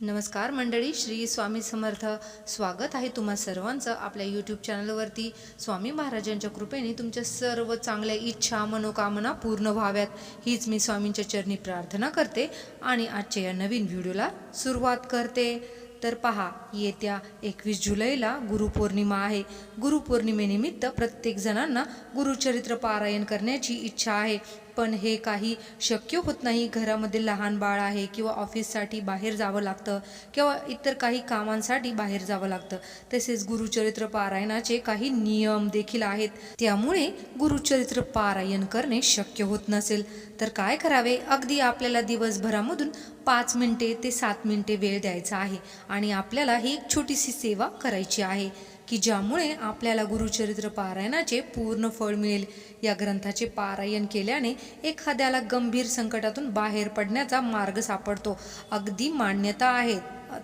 नमस्कार मंडळी श्री स्वामी समर्थ. स्वागत आहे तुम्हा सर्वांचं आपल्या यूट्यूब चॅनलवरती स्वामी महाराजांच्या कृपेने तुमच्या सर्व चांगल्या इच्छा मनोकामना पूर्ण व्हाव्यात. हीच मी स्वामींच्या चरणी प्रार्थना करते आणि आजच्या या नवीन व्हिडिओला सुरुवात करते. तर पहा येत्या एकवीस जुलैला गुरुपौर्णिमा आहे. गुरुपौर्णिमेनिमित्त प्रत्येक जणांना गुरुचरित्र पारायण करण्याची इच्छा आहे. पण हे काही शक्य होत नाही. घरामध्ये लहान बाळ आहे किंवा ऑफिससाठी बाहेर जावं लागतं किंवा इतर काही कामांसाठी बाहेर जावं लागतं. तसेच गुरुचरित्र पारायणाचे काही नियम देखील आहेत. त्यामुळे गुरुचरित्र पारायण करणे शक्य होत नसेल. तर काय करावे? अगदी आपल्याला दिवसभरामधून पाच मिनिटे ते सात मिनिटे वेळ द्यायचा आहे आणि आपल्याला ही एक छोटीशी सेवा करायची आहे. की ज्यामुळे आपल्याला गुरुचरित्र पारायणाचे पूर्ण फळ मिळेल. या ग्रंथाचे पारायण केल्याने एखाद्याला गंभीर संकटातून बाहेर पडण्याचा मार्ग सापडतो. अगदी मान्यता आहे.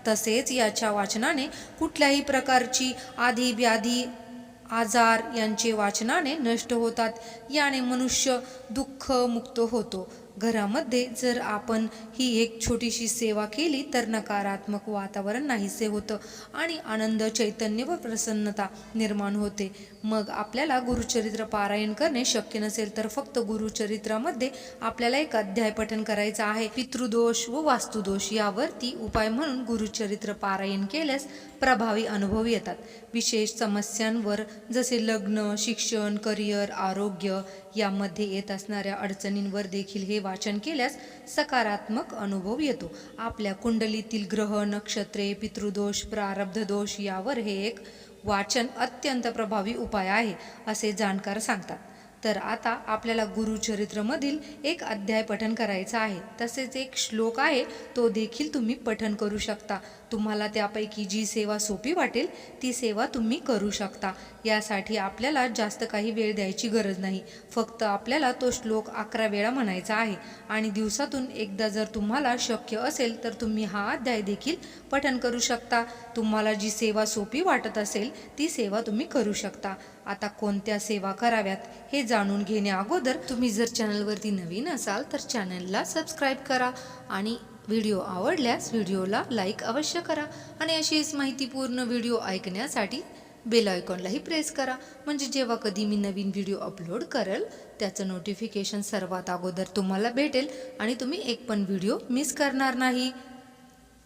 तसेच याच्या वाचनाने कुठल्याही प्रकारची आधी व्याधी आजार यांचे वाचनाने नष्ट होतात. याने मनुष्य दुःख मुक्त होतो. घरामध्ये जर आपण ही एक छोटीशी सेवा केली तर नकारात्मक वातावरण नाहीसे होतं आणि आनंद चैतन्य व प्रसन्नता निर्माण होते. मग आपल्याला गुरुचरित्र पारायण करणे शक्य नसेल तर फक्त गुरुचरित्रामध्ये आपल्याला एक अध्याय पठन करायचा आहे. पितृदोष व वास्तुदोष यावरती उपाय म्हणून गुरुचरित्र पारायण केल्यास प्रभावी अनुभव येतात. विशेष समस्यांवर जसे लग्न शिक्षण करिअर आरोग्य यामध्ये येत असणाऱ्या अडचणींवर देखील हे वा वाचन केल्यास सकारात्मक अनुभव येतो. आपल्या कुंडलीतील ग्रह नक्षत्रे पितृदोष प्रारब्ध दोष यावर हे एक वाचन अत्यंत प्रभावी उपाय आहे असे जाणकार सांगतात. तर आता आपल्याला गुरुचरित्रमधील एक अध्याय पठन करायचा आहे. तसेच एक श्लोक आहे तो देखील तुम्ही पठन करू शकता. तुम्हाला त्यापैकी जी सेवा सोपी वाटेल ती सेवा तुम्ही करू शकता. यासाठी आपल्याला जास्त काही वेळ द्यायची गरज नाही. फक्त आपल्याला तो श्लोक अकरा वेळा म्हणायचा आहे. आणि दिवसातून एकदा जर तुम्हाला शक्य असेल तर तुम्ही हा अध्याय देखील पठन करू शकता. तुम्हाला जी सेवा सोपी वाटत असेल ती सेवा तुम्ही करू शकता. आता कोणत्या सेवा कराव्यात हे जाणून घेणे अगोदर तुम्ही जर चॅनलवरती नवीन असाल तर चॅनलला सबस्क्राईब करा आणि व्हिडिओ आवडल्यास व्हिडिओला लाईक अवश्य करा आणि अशीच माहितीपूर्ण व्हिडिओ ऐकण्यासाठी बेल आयकॉनलाही प्रेस करा. म्हणजे जेव्हा कधी मी नवीन व्हिडिओ अपलोड करेल त्याचं नोटिफिकेशन सर्वात अगोदर तुम्हाला भेटेल आणि तुम्ही एक पण व्हिडिओ मिस करणार नाही.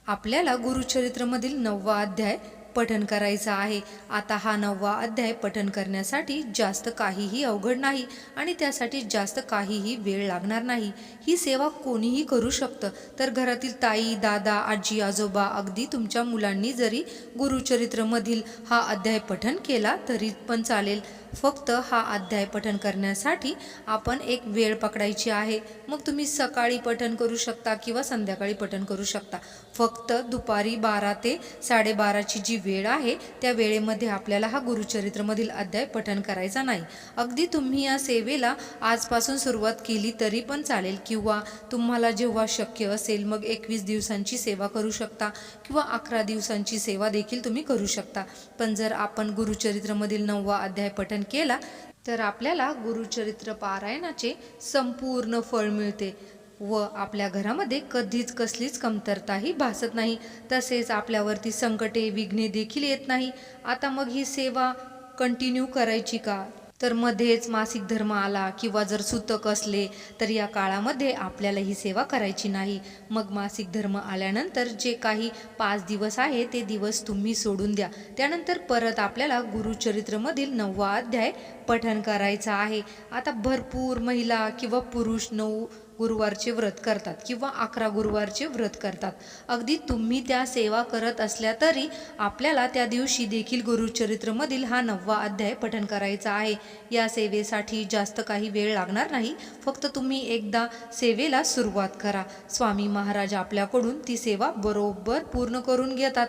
आपल्याला गुरुचरित्रमधील नववा अध्याय पठन करायचं आहे. आता हा नववा अध्याय पठन करण्यासाठी जास्त काहीही अवघड नाही आणि त्यासाठी जास्त काहीही वेळ लागणार नाही. ही सेवा कोणीही करू शकतं. तर घरातील ताई दादा आजी आजोबा अगदी तुमच्या मुलांनी जरी गुरुचरित्रमधील हा अध्याय पठन केला तरी पण चालेल. फक्त हा अध्याय पठन करण्यासाठी आपण एक वेळ पकडायची आहे. मग तुम्ही सकाळी पठन करू शकता किंवा संध्याकाळी पठन करू शकता. फक्त दुपारी बारा ते साडेबाराची जी वेळ आहे त्या वेळेमध्ये आपल्याला हा गुरुचरित्रमधील अध्याय पठन करायचा नाही. अगदी तुम्ही या सेवेला आजपासून सुरुवात केली तरी पण चालेल किंवा तुम्हाला जेव्हा शक्य असेल मग एकवीस दिवसांची सेवा करू शकता किंवा अकरा दिवसांची सेवा देखील तुम्ही करू शकता. पण जर आपण गुरुचरित्रमधील नववा अध्याय पठन केला तर आपल्याला गुरुचरित्र पारायणाचे संपूर्ण फळ मिळते. व आपल्या घरामध्ये कधीच कसलीच कमतरताही भासत नाही. तसेच आपल्यावरती संकटे विघ्ने देखील येत नाही. आता मग ही सेवा कंटिन्यू करायची का? तर मध्येच मासिक धर्म आला किंवा जर सुतक असले तर या काळामध्ये आपल्याला ही सेवा करायची नाही. मग मासिक धर्म आल्यानंतर जे काही पाच दिवस आहे ते दिवस तुम्ही सोडून द्या. त्यानंतर परत आपल्याला गुरुचरित्रमधील नववा अध्याय पठन करायचा आहे. आता भरपूर महिला किंवा पुरुष नऊ गुरुवारचे व्रत करतात किंवा अकरा गुरुवारचे व्रत करतात. अगदी तुम्ही त्या सेवा करत असल्या तरी आपल्याला त्या दिवशी देखील गुरुचरित्रमधील हा नववा अध्याय पठन करायचा आहे. या सेवेसाठी जास्त काही वेळ लागणार नाही. फक्त तुम्ही एकदा सेवेला सुरुवात करा. स्वामी महाराज आपल्याकडून ती सेवा बरोबर पूर्ण करून घेतात.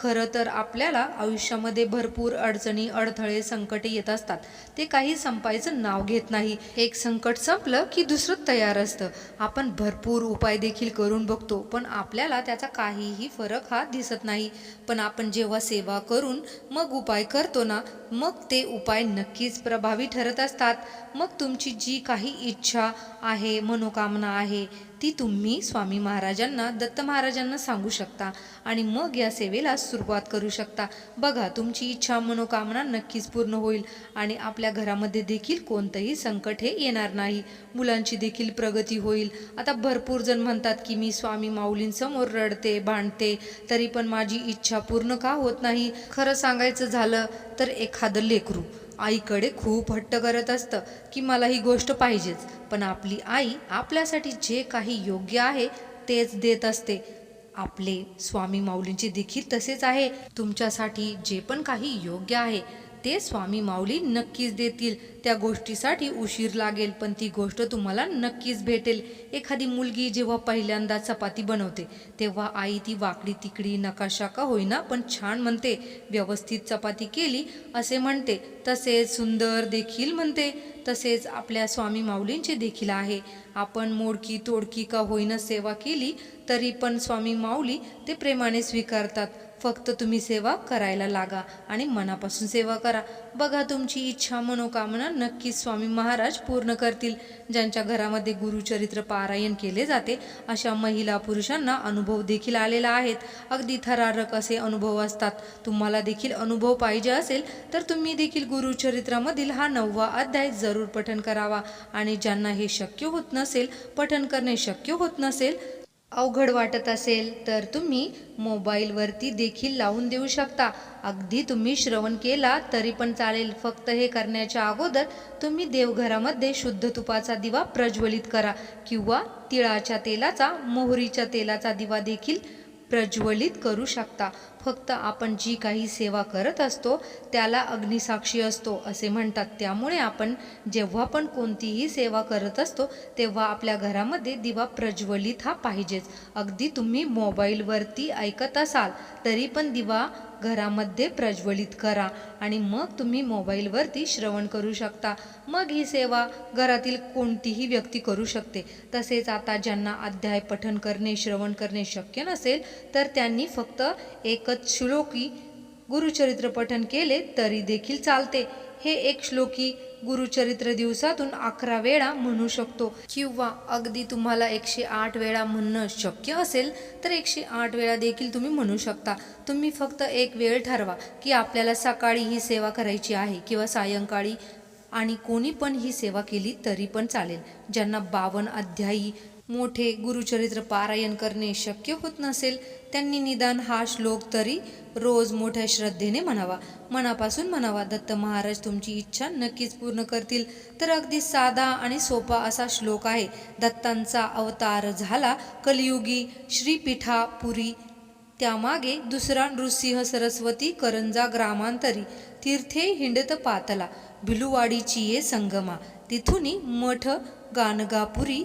खरं तर आपल्याला आयुष्यामध्ये भरपूर अडचणी अडथळे संकटे येत असतात. ते काही संपायचं नाव घेत नाही. एक संकट संपलं की दुसरं तयार असतं. आपण भरपूर उपाय देखील करून बघतो पण आपल्याला त्याचा काहीही फरक हा दिसत नाही. पण आपण जेव्हा सेवा करून मग उपाय करतो ना मग ते उपाय नक्कीच प्रभावी ठरत असतात. मग तुमची जी काही इच्छा आहे मनोकामना आहे ती तुम्ही स्वामी महाराजांना दत्त महाराजांना सांगू शकता आणि मग या सेवेला सुरुवात करू शकता. बघा तुमची इच्छा मनोकामना नक्कीच पूर्ण होईल आणि आपल्या घरामध्ये देखील कोणतंही संकट हे येणार नाही. मुलांची देखील प्रगती होईल. आता भरपूर जण म्हणतात की मी स्वामी माऊलींसमोर रडते भांडते तरी पण माझी इच्छा पूर्ण का होत नाही? खरं सांगायचं झालं तर एखादं लेकरू. आईकडे खूप हट्ट करत असतं की मला ही गोष्ट पाहिजेच. पण आपली आई आपल्यासाठी जे काही योग्य आहे तेच देत असते. आपले स्वामी माऊलींचे देखील तसेच आहे. तुमच्यासाठी जे पण काही योग्य आहे ते स्वामी माऊली नक्कीच देतील. त्या गोष्टीसाठी उशीर लागेल पण ती गोष्ट तुम्हाला नक्कीच भेटेल. एखादी मुलगी जेव्हा पहिल्यांदा चपाती बनवते तेव्हा आई ती वाकडी तिकडी नकाशा का होईना पण छान म्हणते. व्यवस्थित चपाती केली असे म्हणते. तसेच सुंदर देखील म्हणते. तसेच आपल्या स्वामी माऊलींचे देखील आहे. आपण मोडकी तोडकी का होईना सेवा केली तरी पण स्वामी माऊली ते प्रेमाने स्वीकारतात. फक्त तुम्ही सेवा करायला लागा आणि मनापासून सेवा करा. बघा तुमची इच्छा मनोकामना नक्कीच स्वामी महाराज पूर्ण करतील. ज्यांच्या घरामध्ये गुरुचरित्र पारायण केले जाते अशा महिला पुरुषांना अनुभव देखील आलेला आहेत. अगदी थरारक असे अनुभव असतात. तुम्हाला देखील अनुभव पाहिजे असेल तर तुम्ही देखील गुरुचरित्रामधील हा नववा अध्याय जरूर पठन करावा. आणि ज्यांना हे शक्य होत नसेल पठन करणे शक्य होत नसेल अवघड वाटत असेल तर तुम्ही मोबाईलवरती देखील लावून देऊ शकता. अगदी तुम्ही श्रवण केला तरी पण चालेल. फक्त हे करण्याच्या अगोदर तुम्ही देवघरामध्ये शुद्ध तुपाचा दिवा प्रज्वलित करा किंवा तिळाच्या तेलाचा मोहरीच्या तेलाचा दिवा देखील प्रज्वलित करू शकता. फक्त आपण जी काही सेवा करत असतो त्याला अग्निसाक्षी असतो असे म्हणतात. त्यामुळे आपण जेव्हा पण कोणतीही सेवा करत असतो तेव्हा आपल्या घरामध्ये दिवा प्रज्वलित हा पाहिजेच. अगदी तुम्ही मोबाईलवरती ऐकत असाल तरी पण दिवा घरामध्ये प्रज्वलित करा आणि मग तुम्ही मोबाईलवरती श्रवण करू शकता. मग ही सेवा घरातील कोणतीही व्यक्ती करू शकते. तसेच आता ज्यांना अध्याय पठन करणे श्रवण करणे शक्य नसेल तर त्यांनी फक्त एकच श्लोकी गुरुचरित्र पठन केले तरी देखील चालते. हे एक श्लोकी गुरुचरित्र दिवसातून अकरा वेळा म्हणू शकतो. किंवा अगदी तुम्हाला एकशे आठ वेळा म्हणणं शक्य असेल तर एकशे आठ वेळा देखील तुम्ही म्हणू शकता. तुम्ही फक्त एक वेळ ठरवा की आपल्याला सकाळी ही सेवा करायची आहे किंवा सायंकाळी आणि कोणी पण ही सेवा केली तरी पण चालेल. ज्यांना बावन अध्यायी मोठे गुरुचरित्र पारायण करणे शक्य होत नसेल त्यांनी निदान हा श्लोक तरी रोज मोठ्या श्रद्धेने म्हणावा. मनापासून म्हणावा दत्त महाराज तुमची इच्छा नक्कीच पूर्ण करतील. तर अगदी साधा आणि सोपा असा श्लोक आहे. दत्तांचा अवतार झाला कलियुगी श्रीपीठापुरी त्यामागे दुसरा नृसिंह सरस्वती करंजा ग्रामांतरी. तीर्थे हिंडत पातला. बिलुवाडीची ये संगमा. तिथूनी मठ गानगापुरी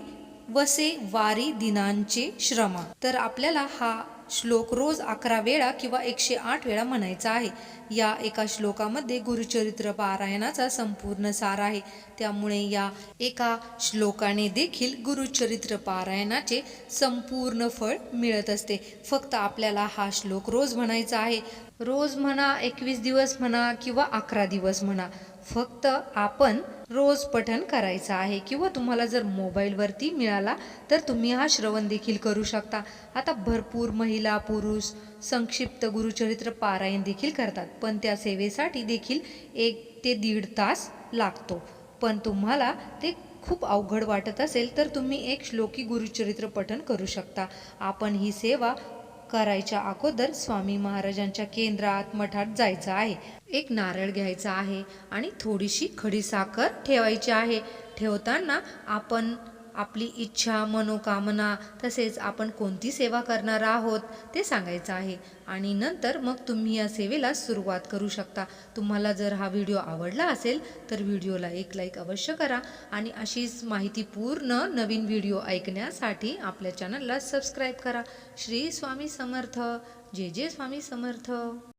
वसे वारी दिनांचे श्रमा. तर आपल्याला हा श्लोक रोज अकरा वेळा किंवा एकशे आठ वेळा म्हणायचा आहे. या एका श्लोकामध्ये गुरुचरित्र पारायणाचा संपूर्ण सार आहे. त्यामुळे या एका श्लोकाने देखील गुरुचरित्र पारायणाचे संपूर्ण फळ मिळत असते. फक्त आपल्याला हा श्लोक रोज म्हणायचा आहे. रोज म्हणा एकवीस दिवस म्हणा किंवा अकरा दिवस म्हणा. फक्त आपण रोज पठन करायचं आहे किंवा तुम्हाला जर मोबाईलवरती मिळाला तर तुम्ही हा श्रवण देखील करू शकता. आता भरपूर महिला पुरुष संक्षिप्त गुरुचरित्र पारायण देखील करतात पण त्या सेवेसाठी देखील एक ते दीड तास लागतो. पण तुम्हाला ते खूप अवघड वाटत असेल तर तुम्ही एक श्लोकी गुरुचरित्र पठन करू शकता. आपण ही सेवा करायच्या अगोदर स्वामी महाराजांच्या केंद्रात मठात जायचं आहे. एक नारळ घ्यायचा आहे आणि थोडीशी खडीसाखर ठेवायची आहे. ठेवताना आपण आपली इच्छा मनोकामना तसेच आपण कोणती सेवा करणार आहोत ते सांगायचं आहे. आणि नंतर मग तुम्ही या सेवेला सुरुवात करू शकता. तुम्हाला जर हा व्हिडिओ आवडला असेल तर व्हिडिओला एक लाईक अवश्य करा. आणि अशीच माहितीपूर्ण नवीन व्हिडिओ ऐकण्यासाठी आपल्या चॅनलला सबस्क्राईब करा. श्री स्वामी समर्थ. जे जे स्वामी समर्थ.